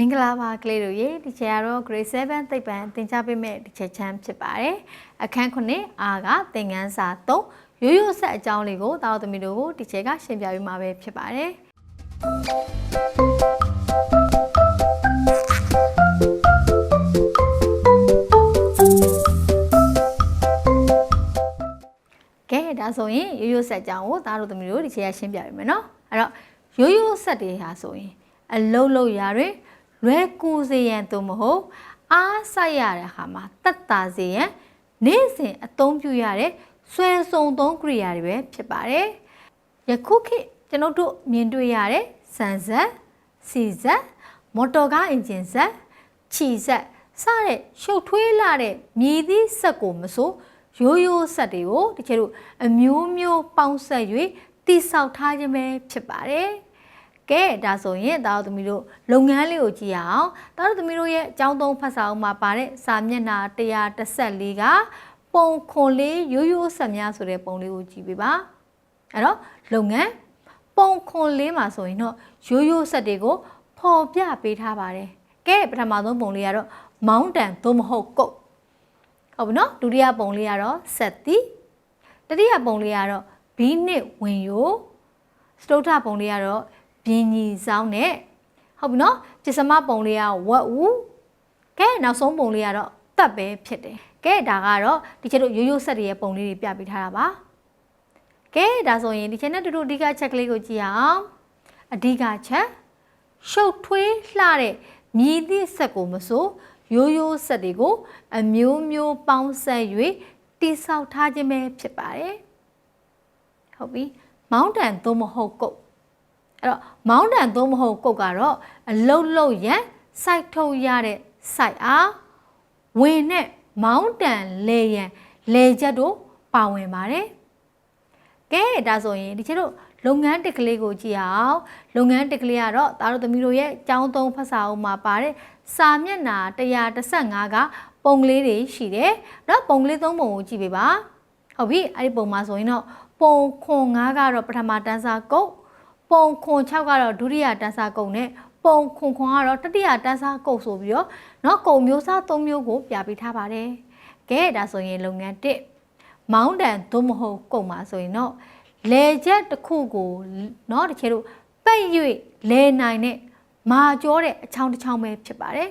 မင်္ဂလာပါကလေးတို့ရေဒီချက်ကတော့ grade 7သိပ္ပံသင်ကြားပေးမယ့်ဒီချက်ချမ်းဖြစ်ပါတယ်အခန်း9အားကသင်ခန်းစာ3ရိုးရိုးဆက်အကြောင်းလေးကိုတာတော်သမီးတို့ကိုဒီချက်ကရှင်းပြပေးမှာပဲဖြစ်ပါတယ်ကဲဒါဆိုရင်ရိုးရိုးဆက်အကြောင်းကိုသားတို့သမီးတို့ဒီချက်ကရှင်းပြပေးမယ်နော်အဲ့တော့ရိုးရိုးဆက်တွေဟာဆိုရင်အလုံးလုံးရာတွေ လွယ်ကူစေရန်သို့မဟုတ်အားဆိုင်ရတဲ့အခါမှာတက်တာစေရန်နေ့စဉ်အသုံးပြုရတဲ့ဆွဲစုံသုံးကရိယာတွေပဲဖြစ်ပါတယ်။ယခုခေတ်ကျွန်ုပ်တို့မြင်တွေ့ရတဲ့ဆန်ဆက်စီဆက်မော်တော်ကားအင်ဂျင်ဆက်ခြီဆက်စတဲ့ရှုပ်ထွေးလာတဲ့မြည်သည့်ဆက်ကိုမဆိုရိုးရိုးဆက်တွေကိုတချို့တို့အမျိုးမျိုးပေါင်းဆက်၍တိဆောက်ထားခြင်းပဲဖြစ်ပါတယ်။ ကဲဒါဆိုရင်တာတို့သမီးတို့လုပ်ငန်းလေးကိုကြည့်ရအောင်တာတို့သမီးတို့ရဲ့အကြောင်းသုံးဖတ်စာအုပ်မှာပါတဲ့စာမျက်နှာ114ကပုံခွန်လေးရိုးရိုးဆက်များဆိုတဲ့ပုံလေးကိုကြည့်ပေးပါအဲ့တော့လုပ်ငန်းပုံခွန်လေးမှာဆိုရင်တော့ရိုးရိုးဆက်တွေကိုဖော်ပြပေးထားပါတယ်ကဲပထမဆုံးပုံလေးကတော့မောင်းတန်သို့မဟုတ်ကုတ်ဟုတ်ပြီနော်ဒုတိယပုံလေးကတော့ဆက်တီတတိယပုံလေးကတော့ဘီးနစ်ဝင်ယိုစတုထပုံလေးကတော့ ဘင်းကြီးဆောင်နဲ့ဟုတ်ပြီနော်ပစ္စမပုံလေးကဝက်ဦးကဲနောက်ဆုံးပုံလေးကတော့တက်ပဲဖြစ်တယ်ကဲဒါကတော့ဒီချက်တို့ရိုးရိုးဆက်တွေရဲ့ပုံလေးတွေပြပေးထားတာပါကဲဒါဆိုရင်ဒီချက်နဲ့တူတူအဓိကချက်ကလေးကိုကြည့်အောင်အဓိကချက်ရှုပ်ထွေးလှတဲ့မြည်သည့်ဆက်ကိုမဆိုရိုးရိုးဆက်တွေကို အမျိုးမျိုးပေါင်းဆက်၍တိဆောက်ထားခြင်းပဲဖြစ်ပါတယ်ဟုတ်ပြီမောင်းတန်သို့မဟုတ်ကုတ် အဲ့တော့မောင်းတန်သို့မဟုတ်ကုတ်ကတော့အလုတ်လုတ်ရန်စိုက်ထုတ်ရတဲ့စိုက်အားဝင်နဲ့မောင်းတန်လေရန်လေချက်တို့ပါဝင်ပါတယ်ကဲဒါဆိုရင်ဒီချက်တို့လုပ်ငန်းတက်ကလေးကိုကြည့်အောင်လုပ်ငန်းတက်ကလေးကတော့သားတို့သမီးတို့ရဲ့အကြောင်းသုံးဖတ်စာအုပ်မှာပါတဲ့စာမျက်နှာ135ကပုံကလေးတွေရှိတယ်။တော့ပုံကလေးသုံးပုံကိုကြည့်ပေးပါ။ဟုတ်ပြီအဲ့ဒီပုံမှာဆိုရင်တော့ပုံခွန်9ကတော့ပထမတန်းစာကုတ် ပုံခွန်6ကတော့ဒုတိယတန်းစားကုံနဲ့ပုံခွန်ခွန်ကတော့တတိယတန်းစားကုံဆိုပြီးတော့เนาะကုံမျိုးစား၃မျိုးကိုပြပေးထားပါတယ်။ကဲဒါဆိုရင်လုပ်ငန်း1မောင်းတန်သို့မဟုတ်ကုံမှာဆိုရင်တော့လေချက်တစ်ခုကိုเนาะတချို့တို့ပိတ်၍လဲနိုင်တဲ့မာကြောတဲ့အချောင်းတစ်ချောင်းပဲဖြစ်ပါတယ်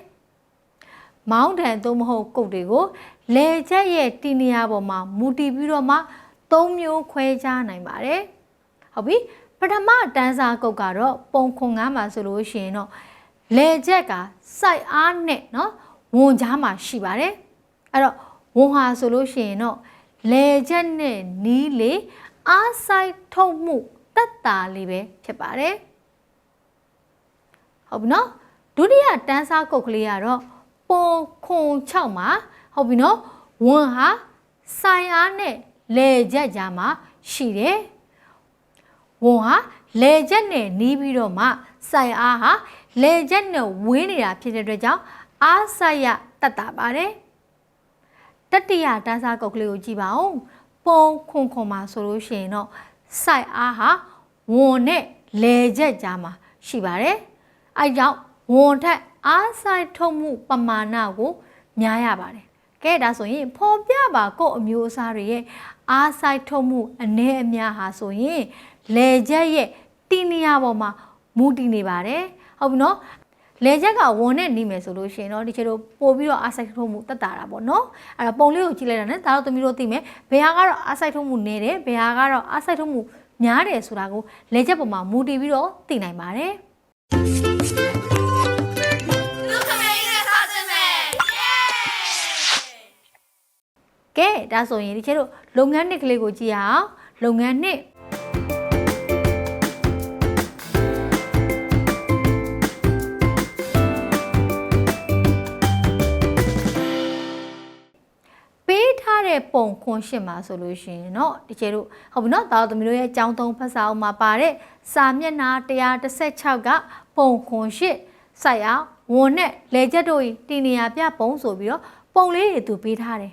။မောင်းတန်သို့မဟုတ်ကုတ်တွေကိုလေချက်ရဲ့တီနီယာပေါ်မှာမူတည်ပြီးတော့မှ၃မျိုးခွဲခြားနိုင်ပါတယ်။ဟုတ်ပြီ ပထမတန်းစားကုတ်ကတော့ပုံခွန်ငါးမှာဆိုလို့ရှိရင်တော့လေချက်ကစိုက်အားနဲ့เนาะဝန်ကြားမှာရှိပါတယ်အဲ့တော့ဝန်ဟာဆိုလို့ရှိရင်တော့လေချက်နဲ့နီးလေအားဆိုင်ထုတ်မှုတက်တာလေးပဲဖြစ်ပါတယ်ဟုတ်ပြီနော်ဒုတိယတန်းစားကုတ်ကလေးကတော့ပုံခွန်6မှာဟုတ်ပြီနော်ဝန်ဟာဆိုင်အားနဲ့လေချက်ကြားမှာရှိတယ် ဝန်ဟာလေချက်နဲ့နီးပြီးတော့မှစိုက်အားဟာလေချက်နဲ့ဝင်းနေတာဖြစ်တဲ့အတွက်ကြောင့်အားဆိုင်ရတတ်တာပါတယ်တတိယတန်းစားကုတ်ကလေးကိုကြည့်ပါဦးပုံခွန်ခွန်မှာဆိုလို့ရှိရင်တော့စိုက်အားဟာဝန်နဲ့လေချက်ကြားမှာရှိပါတယ်အဲကြောင့်ဝန်ထက်အားဆိုင်ထုတ်မှုပမာဏကိုများရပါတယ်ကဲဒါဆိုရင်ဖော်ပြပါကို့အမျိုးအစားတွေရဲ့အားဆိုင်ထုတ်မှုအ ਨੇ အများဟာဆိုရင် လေချက်ရဲ့တီနေရပေါ်မှာမူတည်နေပါတယ်ဟုတ်ပြီနော်လေချက်ကဝန်နဲ့နှီးမယ်ဆိုလို့ရှိရင်တော့ဒီချေတို့ပို့ပြီးတော့အားစိုက်ထုတ်မှုတက်တာတာပေါ့နော်အဲ့တော့ပုံလေးကိုကြည့်လိုက်တာနဲ့ဒါတော့သမီးတို့သိမယ်ဘယ်ဟာကတော့အားစိုက်ထုတ်မှုနည်းတယ်ဘယ်ဟာကတော့အားစိုက်ထုတ်မှုများတယ်ဆိုတာကိုလေချက်ပေါ်မှာမူတည်ပြီးတော့သိနိုင်ပါတယ်ကဲဒါဆိုရင်ဒီချေတို့လုပ်ငန်းနှစ်ကလေးကိုကြည့်ရအောင်လုပ်ငန်းနှစ် ပုံခွန်ရှင်းမှာဆိုလို့ရှိရင်เนาะတကယ်လို့ဟုတ်ပြီเนาะတာသမီးတို့ရဲ့အကြောင်းသုံးဖတ်စာအုပ်မှာပါတဲ့စာမျက်နှာ116ကပုံခွန်ရှင်းစိုက်အောင်ဝန်နဲ့လေချက်တို့တီနေရပြပုံဆိုပြီးတော့ပုံလေးတွေသူပေးထားတယ်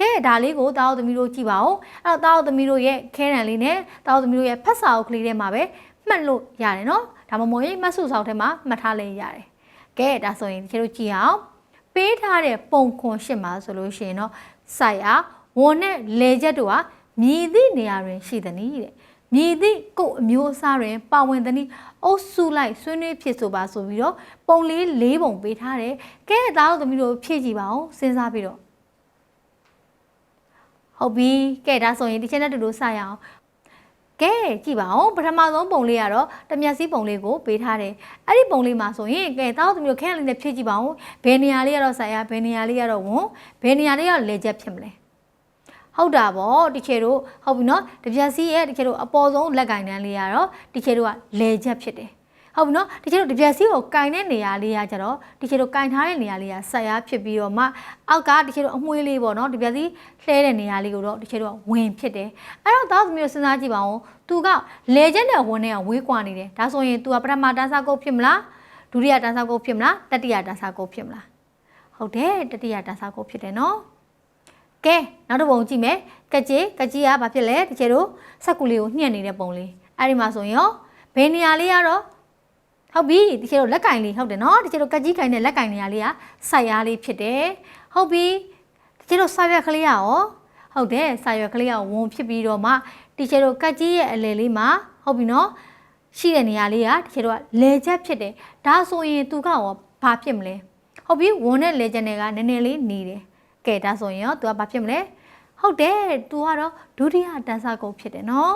ကဲဒါလေးကိုတာသမီးတို့ကြည့်ပါဦးအဲ့တော့တာသမီးတို့ရဲ့ခဲတံလေးနဲ့တာသမီးတို့ရဲ့ဖတ်စာအုပ်ကလေးထဲမှာပဲမှတ်လို့ရတယ်เนาะဒါမှမဟုတ်ရင်မှတ်စုဆောင်ထဲမှာမှတ်ထားလဲရတယ် ကဲဒါဆိုရင်တချို့တို့ကြည့်အောင်ပေးထားတဲ့ပုံခွန်ရှစ်မှာဆိုလို့ရှိရင်တော့စိုက်အား ဝန်နဲ့လေချက်တို့ဟာမြည်သည့်နေရာတွင်ရှိသည်နည်းတဲ့မြည်သည့်ကိုယ်အမျိုးအစားတွင်ပါဝင်သည်နည်းအုပ်စုလိုက်ဆွေးနွေးဖြစ်ဆိုပါဆိုပြီးတော့ပုံလေး၄ပုံပေးထားတယ်ကဲသားတို့သမီးတို့ဖြည့်ကြည့်ပါဦးစဉ်းစားပြီးတော့ဟုတ်ပြီကဲဒါဆိုရင်ဒီချက်နဲ့တူတူစရအောင်ကဲကြည့်ပါဦးပထမဆုံးပုံလေးကတော့တမျက်စိပုံလေးကိုပေးထားတယ်အဲ့ဒီပုံလေးမှာဆိုရင်ကဲတောက်သမီးတို့ခဲလေးနဲ့ဖြည့်ကြည့်ပါဦးဘယ်နေရာလေးကတော့ဆရာဘယ်နေရာလေးကတော့ဝန်ဘယ်နေရာလေးကတော့လေချက်ဖြစ်မလဲ ဟုတ်တာဗောတချေတို့ဟုတ်ပြီနော်တပြက်စီရဲ့တချေတို့အပေါ်ဆုံးလက်ကင်တန်းလေးကတော့တချေတို့ကလေချက်ဖြစ်တယ်ဟုတ်ပြီနော်တချေတို့တပြက်စီကိုကင်တဲ့နေရာလေးကကျတော့တချေတို့ကင်ထားတဲ့နေရာလေးကဆက်ရဖြစ်ပြီးတော့မှအောက်ကတချေတို့အမွှေးလေးပေါ့နော်တပြက်စီလှဲတဲ့နေရာလေးကိုတော့တချေတို့ကဝင်ဖြစ်တယ်အဲ့တော့သားသမီးတို့စဉ်းစားကြည့်ပါဦးသူကလေချက်နဲ့ဝင်နဲ့ကဝေးကွာနေတယ်ဒါဆိုရင် तू ကပထမတန်းစားကုတ်ဖြစ်မလားဒုတိယတန်းစားကုတ်ဖြစ်မလားတတိယတန်းစားကုတ်ဖြစ်မလားဟုတ်တယ်တတိယတန်းစားကုတ်ဖြစ်တယ်နော် ကဲနောက်တစ်ပုံကြည့်မယ်ကကြီးကကြီးကဘာဖြစ်လဲတကယ်တော့စက်ကူလေးကိုညှက်နေတဲ့ပုံလေးအဲ့ဒီမှာဆိုရင်ရောဘယ်နေရာလေးကတော့ဟုတ်ပြီတကယ်တော့လက်ကင်လေးဟုတ်တယ်နော်တကယ်တော့ကကြီးကင်တဲ့လက်ကင်နေရာလေးကစိုက်ရားလေးဖြစ်တယ်ဟုတ်ပြီတကယ်တော့စာရွက်ကလေးကရောဟုတ်တယ်စာရွက်ကလေးကဝန်ဖြစ်ပြီးတော့မှတီချာတို့ကတ်ကြီးရဲ့အလယ်လေးမှာဟုတ်ပြီနော်ရှိတဲ့နေရာလေးကတီချာတို့ကလေချက်ဖြစ်တယ်ဒါဆိုရင်သူကရောဘာဖြစ်မလဲဟုတ်ပြီဝန်နဲ့လေချက်နဲ့ကနည်းနည်းလေးနေတယ် ကဲဒါဆိုရင်ရောသူကဘာဖြစ်မလဲဟုတ်တယ်သူကတော့ဒုတိယတန်းစားကုန်ဖြစ်တယ်နော်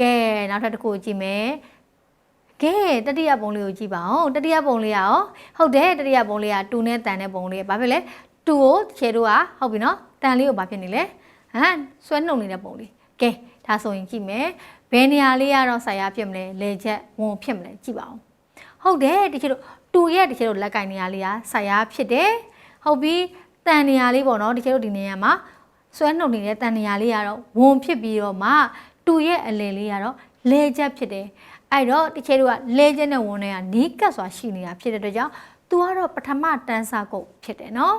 ကဲနောက်ထပ်တစ်ခုကြည့်မယ်ကဲတတိယပုံလေးကိုကြည့်ပါဦးတတိယပုံလေးကရောဟုတ်တယ်တတိယပုံလေးကတူနဲ့တန်တဲ့ပုံလေးဘာဖြစ်လဲတူကိုခြေတို့ကဟုတ်ပြီနော်တန်လေးကိုဘာဖြစ်နေလဲဟမ်ဆွဲနှုတ်နေတဲ့ပုံလေးကဲဒါဆိုရင်ကြည့်မယ်ဘယ်နေရာလေးကတော့ဆရာဖြစ်မလဲလေချက်ဝန်ဖြစ်မလဲကြည့်ပါဦးဟုတ်တယ်တချို့တူရဲ့တချို့လက်ကင်နေရာလေးကဆရာဖြစ်တယ်ဟုတ်ပြီ တန်နေရာလေးပေါ့နော်တချို့ဒီနေရာမှာဆွဲနှုတ်နေတဲ့တန်နေရာလေးကတော့ဝန်ဖြစ်ပြီးတော့မှတူရဲ့အလယ်လေးကတော့လေချက်ဖြစ်တယ်အဲ့တော့တချို့ကလေချက်နဲ့ဝန်တွေကနီးကပ်စွာရှိနေတာဖြစ်တဲ့အတွက်ကြောင့်သူကတော့ပထမတန်းစားကုတ်ဖြစ်တယ်နော်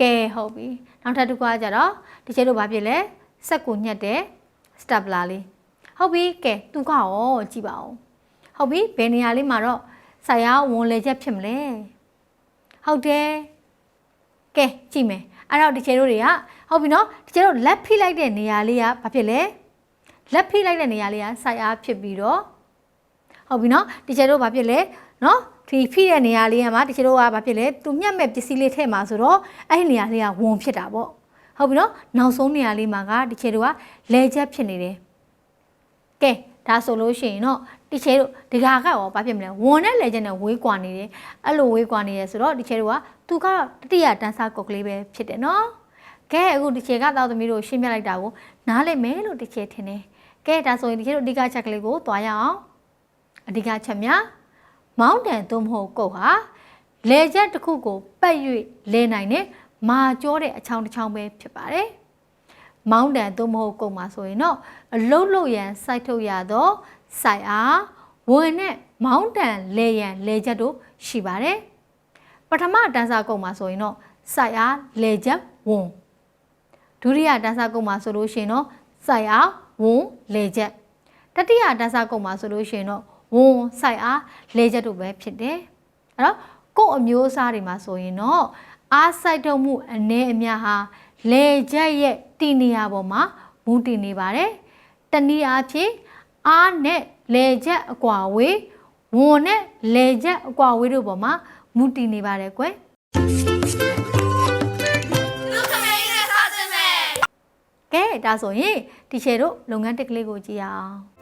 ကဲဟုတ်ပြီနောက်ထပ်တစ်ခုကကြတော့တချို့တို့ဘာဖြစ်လဲစက်ကိုညှက်တဲ့ stapler လေးဟုတ်ပြီကဲသူကရောကြည့်ပါဦးဟုတ်ပြီဘယ်နေရာလေးမှာတော့ဆရာဝန်လေချက်ဖြစ်မလဲဟုတ်တယ် ကဲကြည့်မယ်အဲ့တော့ဒီချေတို့တွေကဟုတ်ပြီနော်ဒီချေတို့လက်ဖိလိုက်တဲ့နေရာလေးကဘာဖြစ်လဲလက်ဖိလိုက်တဲ့နေရာလေးကစိုက်အားဖြစ်ပြီးတော့ဟုတ်ပြီနော်ဒီချေတို့ဘာဖြစ်လဲနော်ဒီဖိတဲ့နေရာလေးကမှဒီချေတို့ကဘာဖြစ်လဲသူညှက်မဲ့ပစ္စည်းလေးထည့်မှာဆိုတော့အဲ့ဒီနေရာလေးကဝန်ဖြစ်တာပေါ့ဟုတ်ပြီနော်နောက်ဆုံးနေရာလေးမှာကဒီချေတို့ကလဲချက်ဖြစ်နေတယ်ကဲဒါဆိုလို့ရှိရင်တော့ ဒီချေတို့ဒီကာကရောဘာဖြစ်မလဲဝန်နဲ့လဲချက်နဲ့ဝေးကွာနေတယ်အဲ့လိုဝေးကွာနေရဆိုတော့ဒီချေတို့ကသူကတော့တတိယတန်းစားကုတ်ကလေးပဲဖြစ်တယ်နော်ကဲအခုဒီချေကတော့သမီးတို့ရှင်းပြလိုက်တာကိုနားလည်မယ်လို့ဒီချေထင်တယ်ကဲဒါဆိုရင်ဒီချေတို့အဓိကချက်ကလေးကိုသွားရအောင်အဓိကချက်များမောင်းတန်သို့မဟုတ်ကုတ်ဟာလေချက်တစ်ခုကိုပတ်၍လဲနိုင်တဲ့မာကြောတဲ့အချောင်းတစ်ချောင်းပဲဖြစ်ပါတယ်။မောင်းတန်သို့မဟုတ်ကုတ်မှာဆိုရင်တော့အလုတ်လို့ရန်စိုက်ထုတ်ရသောစိုက်အား ဝင်နဲ့မောင်းတန်လဲရန်လဲချက်တို့ရှိပါတယ်။ပထမတန်းစားကုတ်မှာဆိုရင်တော့စိုက်အားလဲချက်ဝင်ဒုတိယတန်းစားကုတ်မှာဆိုလို့ရှိရင်တော့စိုက်အားဝန်လဲချက်တတိယတန်းစားကုတ်မှာဆိုလို့ရှိရင်တော့ဝန်စိုက်အားလဲချက်တို့ပဲဖြစ်တယ်။အဲ့တော့ကို့အမျိုးအစားတွေမှာဆိုရင်တော့အားစိုက်ထုတ်မှုအနေအများဟာလေချက်ရဲ့တည်နေရာပေါ်မှာမူတည်နေပါတယ်။တနည်းအားဖြင့်အားနဲ့ လေချက်အကွာဝေးဝန်နဲ့လေချက်အကွာဝေးတို့ပေါ်မှာမူတည်နေပါတယ်ကွယ်လူခမေးနဲ့စားစင်မယ်။ကဲဒါဆိုရင်တီချေတို့လုပ်ငန်းတစ်ကလေးကိုကြည့်ရအောင်။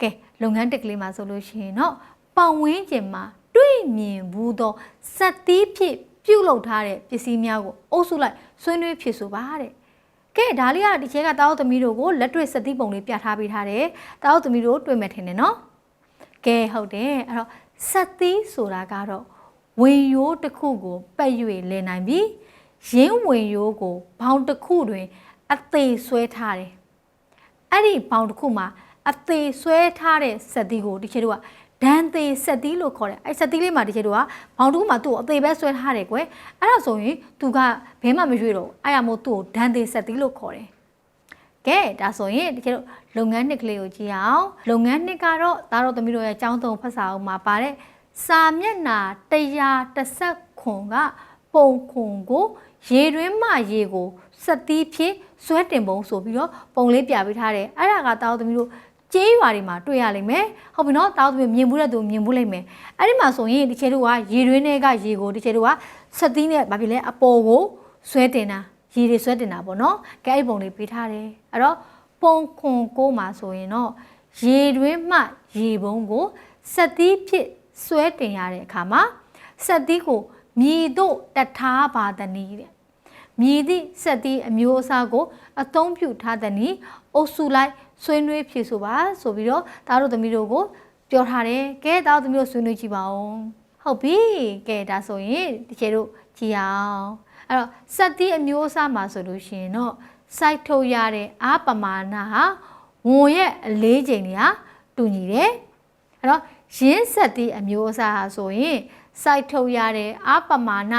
ကဲလုပ်ငန်းတစ်ကလေးမှာဆိုလို့ရှိရင်တော့ပတ်ဝန်းကျင်မှာတွေ့ မြင်ဘူးသောစက်သီးဖြစ်ပြုတ်လောက်ထားတဲ့ပစ္စည်းများကိုအုပ်စုလိုက်ဆွေးနွေးဖြစ်ဆိုပါတဲ့။ကဲဒါလေးကဒီချဲကတာဝသမီးတို့ကိုလက်တွေ့စက်သီးပုံလေးပြထားပေးထားတယ်။တာဝသမီးတို့တွေ့မယ်ထင်တယ်နော်။ကဲဟုတ်တယ်အဲ့တော့စက်သီးဆိုတာကတော့ဝင်ရိုးတစ်ခုကိုပတ်၍လဲနိုင်ပြီးရင်းဝင်ရိုးကိုဘောင်တစ်ခုတွင် အသေးဆွဲထားတယ်။အဲ့ဒီဘောင်တစ်ခုမှာအသေးဆွဲထားတဲ့စက်သီးကိုဒီချေတို့က ဒန်သေးဆက်သီးလို့ခေါ်တယ်အဲ့ဆက်သီးလေးမှာတကယ်တော့ဘောင်တူးမှာသူ့ကိုအသေးပဲဆွဲထားတယ်ကွယ်အဲ့ဒါဆိုရင်သူကဘဲမှမရွေ့တော့ဘူးအဲ့ရမို့သူ့ကိုဒန်သေးဆက်သီးလို့ခေါ်တယ်ကဲဒါဆိုရင်တကယ်တော့လုပ်ငန်းနှစ်ကလေးကိုကြည့်အောင်လုပ်ငန်းနှစ်ကတော့သားတော်သမီးတို့ရဲ့အကြောင်းသုံးဖတ်စာအုပ်မှာပါတဲ့စာမျက်နှာ130ခွန်ကပုံခွန်ကိုရေတွင်းမှရေကိုစက်သီးဖြစ်ဆွဲတင်ပုံဆိုပြီးတော့ပုံလေးပြပေးထားတယ်အဲ့ဒါကသားတော်သမီးတို့ ကျေးရွာတွေမှာတွေ့ရလိမ့်မယ်ဟုတ်ပြီနော်သားတော်သမီးမြင်ဘူးတဲ့သူမြင်ဘူးလိမ့်မယ်အဲ့ဒီမှာဆိုရင်ဒီချေတို့ကရေတွင်းထဲကရေကိုဒီချေတို့ကစက်သီးနဲ့ဘာဖြစ်လဲအပေါ်ကိုဆွဲတင်တာရေတွေဆွဲတင်တာပေါ့နော်ကဲအဲ့ပုံလေးပေးထားတယ်အဲ့တော့ပုံခွန်ကိုမှာဆိုရင်တော့ရေတွင်းမှရေပုံးကိုစက်သီးဖြစ်ဆွဲတင်ရတဲ့အခါမှာစက်သီးကိုမြည်တို့တထားပါသနည်းတဲ့မြည်သည့်စက်သီးအမျိုးအစားကိုအသုံးပြုထားသနည်းအုပ်စုလိုက် ဆွေးနွေးဖြေဆိုပါဆိုပြီးတော့သားတို့သမီးတို့ကိုပြောထားတယ်ကဲသားတို့သမီးတို့ဆွေးနွေးကြည့်ပါဦးဟုတ်ပြီကဲဒါဆိုရင်တကယ်တို့ကြည့်အောင်အဲ့တော့စက်သီးအမျိုးအစားမှာဆိုလို့ရှိရင်တော့စိုက်ထုတ်ရတဲ့အာပမာဏဟာဝန်ရဲ့အလေးချိန်တွေဟာတူညီတယ်အဲ့တော့ရင်းဆက်သည့်အမျိုးအစားဟာဆိုရင်စိုက်ထုတ်ရတဲ့အပမာဏ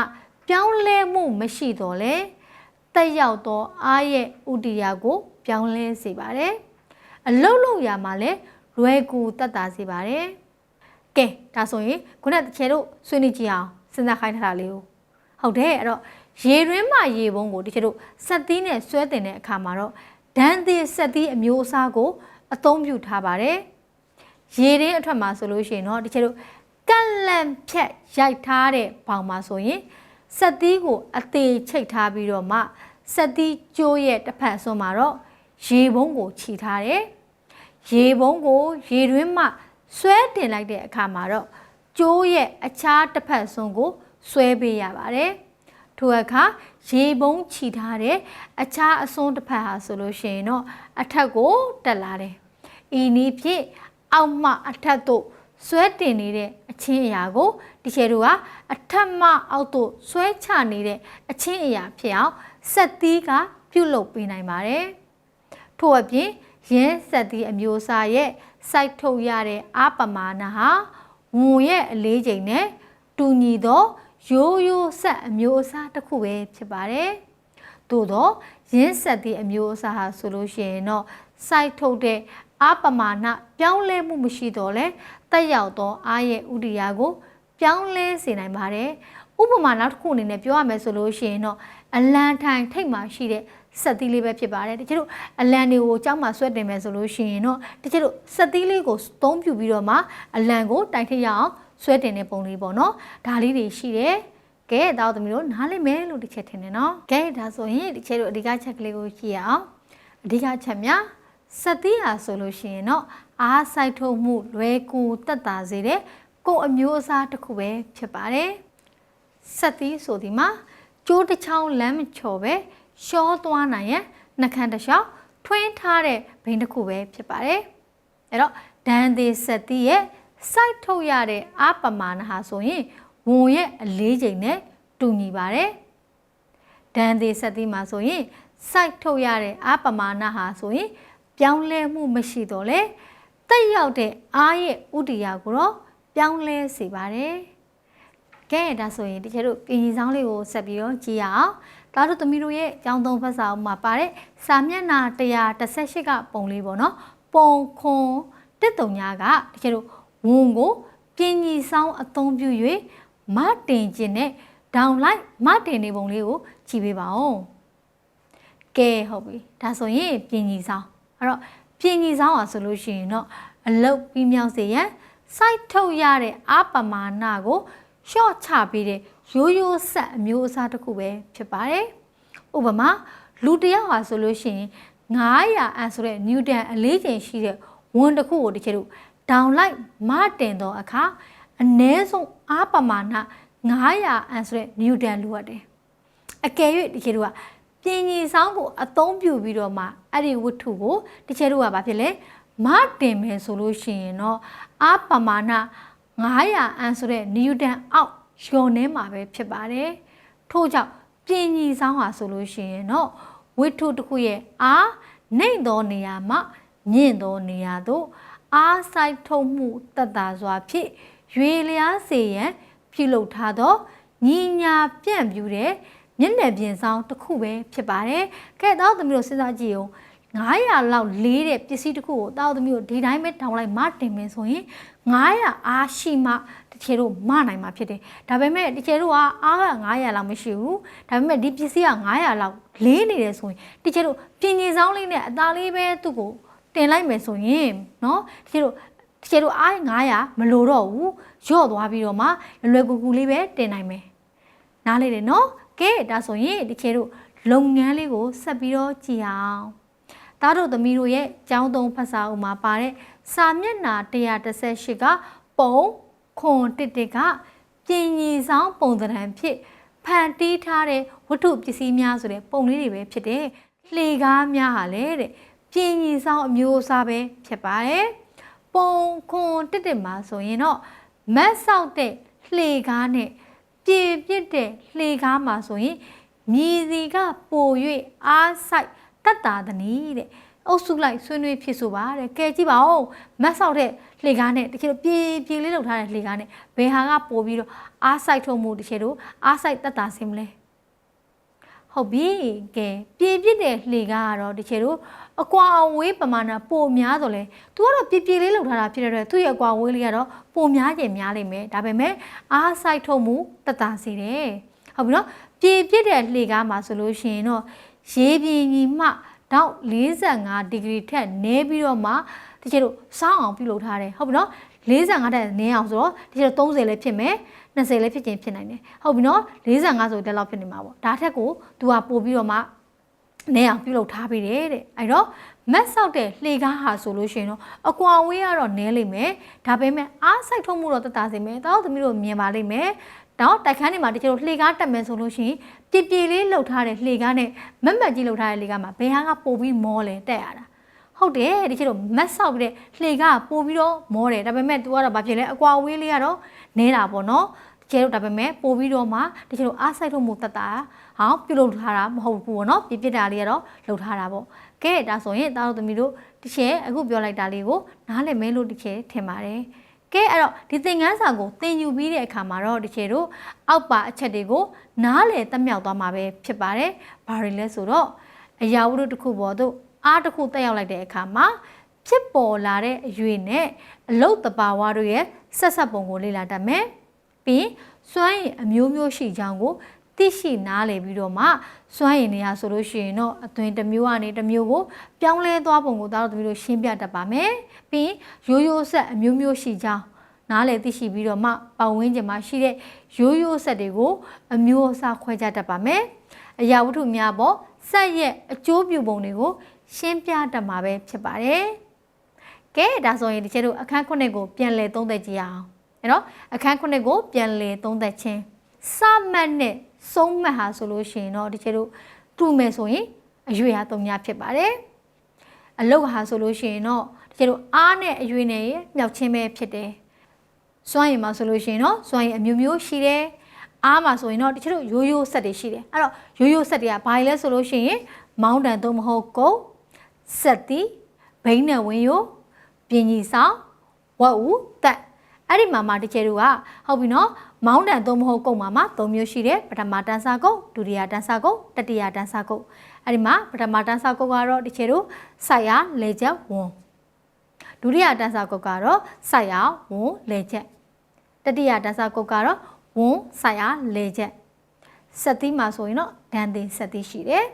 ပြောင်းလဲမှုမရှိတော့လေတက်ရောက်သောအားရဲ့ဥတီယာကို ပြောင်းလဲစေပါတယ် အလုတ်လုတ်ရမှာလဲလွယ်ကူတတ်တာစေပါတယ်ကဲဒါဆိုရင်ခုနကတချေတို့ဆွေးနွေးကြည့်အောင်စဉ်းစားခိုင်းထားတာလေးကိုဟုတ်တယ်အဲ့တော့ရေရင်းမှရေပုံးကိုတချေတို့စက်သီးနဲ့ဆွဲတင်တဲ့အခါမှာတော့ဒန်းသေးစက်သီးအမျိုးအစားကို အသုံးပြုထားပါတယ်ရေရင်းအထက်မှာဆိုလို့ရှိရင်တော့တချေတို့ကန့်လန့်ဖြတ်ရိုက်ထားတဲ့ဘောင်မှာဆိုရင်စက်သီးကိုအသေးချိတ်ထားပြီးတော့မှစက်သီးကျိုးရဲ့တစ်ဖက်ဆွန်းမှာတော့ ရေပုံးကိုခြိထားတယ်ရေပုံးကိုရေတွင်းမှဆွဲတင်လိုက်တဲ့အခါမှာတော့ကျိုးရဲ့အခြားတစ်ဖက်ဆွန်းကိုဆွဲပေးရပါတယ်ထိုအခါရေပုံးခြိထားတဲ့အခြားအစွန်းတစ်ဖက်ဟာဆိုလို့ရှိရင်တော့အထက်ကိုတက်လာတယ်ဤနည်းဖြင့်အောက်မှအထက်သို့ဆွဲတင်နေတဲ့အချင်းအရာကိုဒီချေတို့ကအထက်မှအောက်သို့ဆွဲချနေတဲ့အချင်းအရာဖြစ်အောင်ဆက်သီးကပြုတ်လုပ်ပေးနိုင်ပါတယ်။ ထို့အပြင်ရင်းဆက်သီးအမျိုးအစားရဲ့စိုက်ထုတ်ရတဲ့အပမာဏဟာဝန်ရဲ့အလေးချိန်နဲ့တူညီသောရိုးရိုးဆက်အမျိုးအစားတစ်ခုပဲဖြစ်ပါတယ်။သို့သောရင်းဆက်သီးအမျိုးအစားဟာဆိုလို့ရှိရင်တော့စိုက်ထုတ်တဲ့အပမာဏပြောင်းလဲမှုမရှိတော့လဲတက်ရောက်သောအားရဲ့ဥဒိယာကို ပြောင်းလဲစေနိုင်ပါတယ်။ဥပမာနောက်တစ်ခုအနေနဲ့ပြောရမယ်ဆိုလို့ရှိရင်တော့အလံထိုင်ထိတ်မှရှိတဲ့ ဆက်သီးလေးပဲဖြစ်ပါတယ်။တချို့တို့အလံတွေကိုကြောက်မှဆွဲတင်မယ်ဆိုလို့ရှိရင်တော့တချို့တို့ဆက်သီးလေးကိုသုံးပြပြီးတော့မှအလံကိုတိုင်ထိတ်ရအောင်ဆွဲတင်တဲ့ပုံလေးပေါ့နော်။ဒါလေးတွေရှိတယ်။ကဲတောက်သမီးတို့နားလိမ့်မယ်လို့တစ်ချက်ထင်တယ်နော်။ကဲဒါဆိုရင်ဒီချက်တို့အဓိကချက်ကလေးကိုကြည့်ရအောင်။အဓိကချက်များစက်သီးဟာဆိုလို့ရှိရင်တော့အားဆိုင်ထုတ်မှုလွယ်ကူတက်တာစေတဲ့ကိုအမျိုးအစားတစ်ခုပဲဖြစ်ပါတယ်။စက်သီးဆိုဒီမှာကျိုးတစ်ချောင်းလမ်းမချော်ပဲ ရှောသွားနိုင်ရန်နှခမ်းတစ်လျှောက်ထွင်းထားတဲ့ဘိန်းတစ်ခုပဲဖြစ်ပါတယ်။အဲ့တော့ဒန်သေးစက်သီးရဲ့စိုက်ထုတ်ရတဲ့အပမာဏဟာဆိုရင်ဝန်ရဲ့အလေးချိန်နဲ့တူညီပါတယ်။ဒန်သေးစက်သီးမှာဆိုရင်စိုက်ထုတ်ရတဲ့အပမာဏဟာဆိုရင်ပြောင်းလဲမှုမရှိတော့လေတက်ရောက်တဲ့အားရဲ့ဥတီယာကိုတော့ပြောင်းလဲစေပါတယ်။ကဲဒါဆိုရင်တချို့တို့ပြင်ကြီးဆောင်လေးကိုဆက်ပြီးတော့ကြည့်ရအောင်။ ဒါတို့သမီးတို့ရဲ့ကျောင်းသုံးဖတ်စာအုပ်မှာပါတဲ့စာမျက်နှာ138ကပုံလေးပေါ့နော်။ပုံခွန်တစ်တုံညာကတချို့တို့ဝန်ကိုပြင်ကြီးဆောင်အသုံးပြု၍မတင်ခြင်းနဲ့ဒေါင်လိုက်မတင်နေပုံလေးကိုကြည့်ပေးပါဦး။ကဲဟုတ်ပြီ။ဒါဆိုရင်ပြင်ကြီးဆောင်အဲ့တော့ပြင်ကြီးဆောင်อ่ะဆိုလို့ရှိရင်တော့အလုတ်ပြီးမြောက်စေရန်စိုက်ထုတ်ရတဲ့အပမာဏကိုရှော့ချပေးတဲ့ ရိုးရိုးဆက်အမျိုးအစားတစ်ခုပဲဖြစ်ပါတယ်။ဥပမာလူတယောက်ဟာဆိုလို့ရှိရင်900အန်ဆိုတဲ့နျူတန်အလေးချိန်ရှိတဲ့ဝန်တစ်ခုကိုတကယ်လို့ဒေါင်လိုက်မတင်တော့အခါအ ਨੇ ဆုံးအပမာဏ900အန်ဆိုတဲ့နျူတန်လိုရတယ်။အကယ်၍တကယ်လို့ကပြင်ကြီးဆောင်ကိုအသုံးပြုပြီးတော့မှအဲ့ဒီဝတ္ထုကိုတကယ်လို့ကဘာဖြစ်လဲမတင်မယ်ဆိုလို့ရှိရင်တော့အပမာဏ900အန်ဆိုတဲ့နျူတန်အောက် လျော်နေမှာပဲဖြစ်ပါတယ်ထို့ကြောင့်ပြင်ကြီးဆောင်ဟာဆိုလို့ရှိရင်တော့ဝတ္ထုတစ်ခုရဲ့အာနှိမ့်သောနေရာမှာမြင့်သောနေရာသို့အားဆိုင်ထုံမှုတတ်တာစွာဖြင့်ရွေလျားစေရန်ပြုလုပ်ထားသောညီညာပြန့်ပြူတဲ့မျက်နှာပြင်ဆောင်တစ်ခုပဲဖြစ်ပါတယ်။ကဲတော့သမီးတို့စဉ်းစားကြည့်အောင်900လောက်လေးတဲ့ပစ္စည်းတစ်ခုကိုတောက်သမီးတို့ဒီတိုင်းပဲထောင်လိုက်မတင်မယ်ဆိုရင် 900အားရှိမှတချေတို့မနိုင်မှာဖြစ်တယ်။ဒါပေမဲ့တချေတို့ကအားက900လောက်မရှိဘူး။ဒါပေမဲ့ဒီပစ္စည်းက900လောက်လေးနေတယ်ဆိုရင်တချေတို့ပြင်ကြီးဆောင်လေးနဲ့အသားလေးပဲသူ့ကိုတင်လိုက်မယ်ဆိုရင်เนาะတချေတို့တချေတို့အား900မလိုတော့ဘူး။ရော့သွားပြီးတော့မှလွယ်ကူကူလေးပဲတင်နိုင်မယ်။နားလေတယ်နော်။ကဲဒါဆိုရင်တချေတို့လုပ်ငန်းလေးကိုဆက်ပြီးတော့ကြည့်အောင်။ သားတို့သမီးတို့ရဲ့ကျောင်းသုံးဖတ်စာအုပ်မှာပါတဲ့စာမျက်နှာ138ကပုံခွန်တစ်တစ်ကပြင်ကြီးဆောင်ပုံသဏ္ဍာန်ဖြစ်ဖန်တီးထားတဲ့ဝတ္ထုပစ္စည်းများဆိုတဲ့ပုံလေးတွေပဲဖြစ်တယ်။လှေကားများဟာလည်းတဲ့ပြင်ကြီးဆောင်အမျိုးအစားပဲဖြစ်ပါတယ်။ပုံခွန်တစ်တစ်မှာဆိုရင်တော့မတ်ဆောက်တဲ့လှေကားနဲ့ပြေပြစ်တဲ့လှေကားမှာဆိုရင်မြည်စီကပို၍အားဆိုင် တတ်တာတနည်းတဲ့အုပ်စုလိုက်ဆွေးနွေးဖြစ်ဆိုပါတဲ့ကဲကြည့်ပါဦးမတ်ဆောက်တဲ့လှေကားနဲ့တကယ်လို့ပြေးပြေးလေးလောက်ထားတဲ့လှေကားနဲ့ဘယ်ဟာကပို့ပြီးတော့အားဆိုင်ထုံမှုတကယ်လို့အားဆိုင်တတ်တာဆင်းမလဲဟုတ်ပြီကဲပြေးပြစ်တဲ့လှေကားကတော့တကယ်လို့အကွာအဝေးပမာဏပိုများဆိုလဲ तू ကတော့ပြေးပြေးလေးလောက်ထားတာဖြစ်တဲ့အတွက်သူ့ရဲ့အကွာအဝေးလေးကတော့ပိုများကျင်များလိမ့်မယ်ဒါပေမဲ့အားဆိုင်ထုံမှုတတ်တာစီတယ်ဟုတ်ပြီနော်ပြေးပြစ်တဲ့လှေကားမှာဆိုလို့ရှိရင်တော့ ရေပြင်ကြီးမှတော့45ဒီဂရီထက်နည်းပြီးတော့မှတချို့တို့စောင်းအောင်ပြုလုပ်ထားတယ်ဟုတ်ပြီနော်45တက်နည်းအောင်ဆိုတော့တချို့30လည်းဖြစ်မယ်20လည်းဖြစ်ခြင်းဖြစ်နိုင်တယ်ဟုတ်ပြီနော်45ဆိုတက်လောက်ဖြစ်နေမှာပေါ့ဒါထက်ကို तू ကပို့ပြီးတော့မှနည်းအောင်ပြုလုပ်ထားပေးတယ်တဲ့အဲ့တော့မက်ဆောက်တဲ့လှေကားဟာဆိုလို့ရှိရင်တော့အကွာဝေးကတော့နည်းလိမ့်မယ်ဒါပေမဲ့အားစိုက်ထုတ်မှုတော့တတ်တာစေမယ်တောက်သမီးတို့မြင်ပါလိမ့်မယ် တော့တိုက်ခန်းတွေမှာတချို့လှေကားတက်မယ်ဆိုလို့ရှိရင်ပြပြလေးလှုပ်ထားတဲ့လှေကားနဲ့မက်မက်ကြီးလှုပ်ထားတဲ့လှေကားမှာဘယ်ဟာကပိုပြီးမောလဲတက်ရတာဟုတ်တယ်တချို့မက်ဆောက်ပြီးတဲ့လှေကားပိုပြီးတော့မောတယ်ဒါပေမဲ့ तू ကတော့ဘာဖြစ်လဲအကွာဝေးလေးကတော့နေတာပေါ့နော်တချို့ဒါပေမဲ့ပိုပြီးတော့မှတချို့အားစိုက်ထုတ်မှုတက်တာဟောင်းပြုလုပ်ထားတာမဟုတ်ဘူးပေါ့နော်ပြပြတာလေးကတော့လှုပ်ထားတာပေါ့ကဲဒါဆိုရင်တားတို့သမီးတို့တချို့အခုပြောလိုက်တာလေးကိုနားလည်မဲလို့တချို့ထင်ပါတယ် ကဲအဲ့တော့ဒီသင်ခန်းစာကိုသင်ယူပြီးတဲ့အခါမှာတော့တကယ်တော့အောက်ပါအချက်တွေကိုနားလည်တက်မြောက်သွားမှာပဲဖြစ်ပါတယ်။ဘာတွေလဲဆိုတော့အရာဝတ္ထုတစ်ခုပေါ်သို့အားတစ်ခုတက်ရောက်လိုက်တဲ့အခါမှာဖြစ်ပေါ်လာတဲ့အရွေနဲ့အလုတ်တဘာဝတို့ရဲ့ဆက်ဆက်ပုံကိုလေ့လာတတ်မယ်။ပြီးစွမ်းရည်အမျိုးမျိုးရှိကြောင်းကို သိရှိနားလည်ပြီးတော့မှစွမ်းရည်နေရဆိုလို့ရှိရင်တော့အသွင်တစ်မျိုးကနေတစ်မျိုးကိုပြောင်းလဲသွားပုံကိုသားတို့သမီးတို့ရှင်းပြတတ်ပါမယ်။ပြီးရိုးရိုးဆက်အမျိုးမျိုးရှိကြောင်းနားလည်သိရှိပြီးတော့မှပတ်ဝန်းကျင်မှာရှိတဲ့ရိုးရိုးဆက်တွေကိုအမျိုးအစားခွဲခြားတတ်ပါမယ်။အရာဝတ္ထုများပေါ်ဆက်ရဲ့အကျိုးပြုပုံတွေကိုရှင်းပြတတ်မှာပဲဖြစ်ပါတယ်။ကဲဒါဆိုရင်ဒီချက်တို့အခန်းခုနှစ်ကိုပြန်လည်သုံးသပ်ကြည့်အောင်။အဲ့တော့အခန်းခုနှစ်ကိုပြန်လည်သုံးသပ်ခြင်းစမှတ်နဲ့ ဆုံးမှတ်ဟာဆိုလို့ရှိရင်တော့ဒီချက်တို့တူမယ်ဆိုရင်အရွေဟာသုံးများဖြစ်ပါတယ်။အလုတ်ဟာဆိုလို့ရှိရင်တော့ဒီချက်တို့အားနဲ့အရွေနဲ့မြောက်ချင်းပဲဖြစ်တယ်။စွမ်းရည်မှာဆိုလို့ရှိရင်တော့စွမ်းရည်အမျိုးမျိုးရှိတယ်အားမှာဆိုရင်တော့တချို့ရိုးရိုးဆက်တွေရှိတယ်အဲ့တော့ရိုးရိုးဆက်တွေကဘာလဲဆိုလို့ရှိရင်မောင်းတန်သို့မဟုတ်ကုတ်ဆက်တီဘိန်းနဲ့ဝင်းရိုပြင်ကြီးဆောင်ဝက်ဦးတက် အဲ့ဒီမှာမှတချို့ကဟုတ်ပြီနော်မောင်းတန်သို့မဟုတ်ကုတ်မှာမှ၃မျိုးရှိတယ်ပထမတန်းစာကုတ်ဒုတိယတန်းစာကုတ်တတိယတန်းစာကုတ်အဲ့ဒီမှာပထမတန်းစာကုတ်ကတော့တချို့စိုက်ရလေချက်ဝန်ဒုတိယတန်းစာကုတ်ကတော့စိုက်ရဝန်လေချက်တတိယတန်းစာကုတ်ကတော့ဝန်းဆိုင်အားလေချက်ဆက်သီးမှာဆိုရင်တော့ဒန်သင်ဆက်သီးရှိတယ်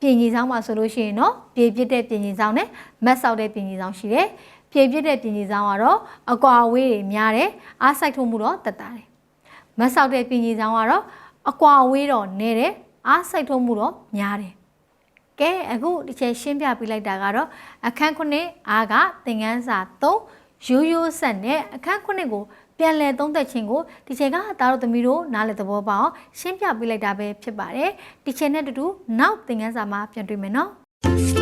ပြင်ကြီးဆောင်မှာဆိုလို့ရှိရင်တော့ပြေပြစ်တဲ့ပြင်ကြီးဆောင်နဲ့မတ်ဆောက်တဲ့ပြင်ကြီးဆောင်ရှိတယ် ပြေပြစ်တဲ့ပြင်ကြီးဆောင်ကတော့အကွာအဝေးတွေများတယ်အားစိုက်ထုတ်မှုတော့တက်တာတယ်မတ်ဆောက်တဲ့ပြင်ကြီးဆောင်ကတော့အကွာအဝေးတော့နည်းတယ်အားစိုက်ထုတ်မှုတော့များတယ်ကဲအခုဒီချက်ရှင်းပြပေးလိုက်တာကတော့အခန်းခုနှစ်အားကသင်ခန်းစာ3ရိုးရိုးဆက်နဲ့အခန်းခုနှစ်ကိုပြန်လည်သုံးသက်ခြင်းကိုဒီချိန်ကသားတို့သမီးတို့နားလည်သဘောပေါက်ရှင်းပြပေးလိုက်တာပဲဖြစ်ပါတယ်ဒီချိန်နဲ့တူတူနောက်သင်ခန်းစာမှာပြန်တွေ့မယ်နော်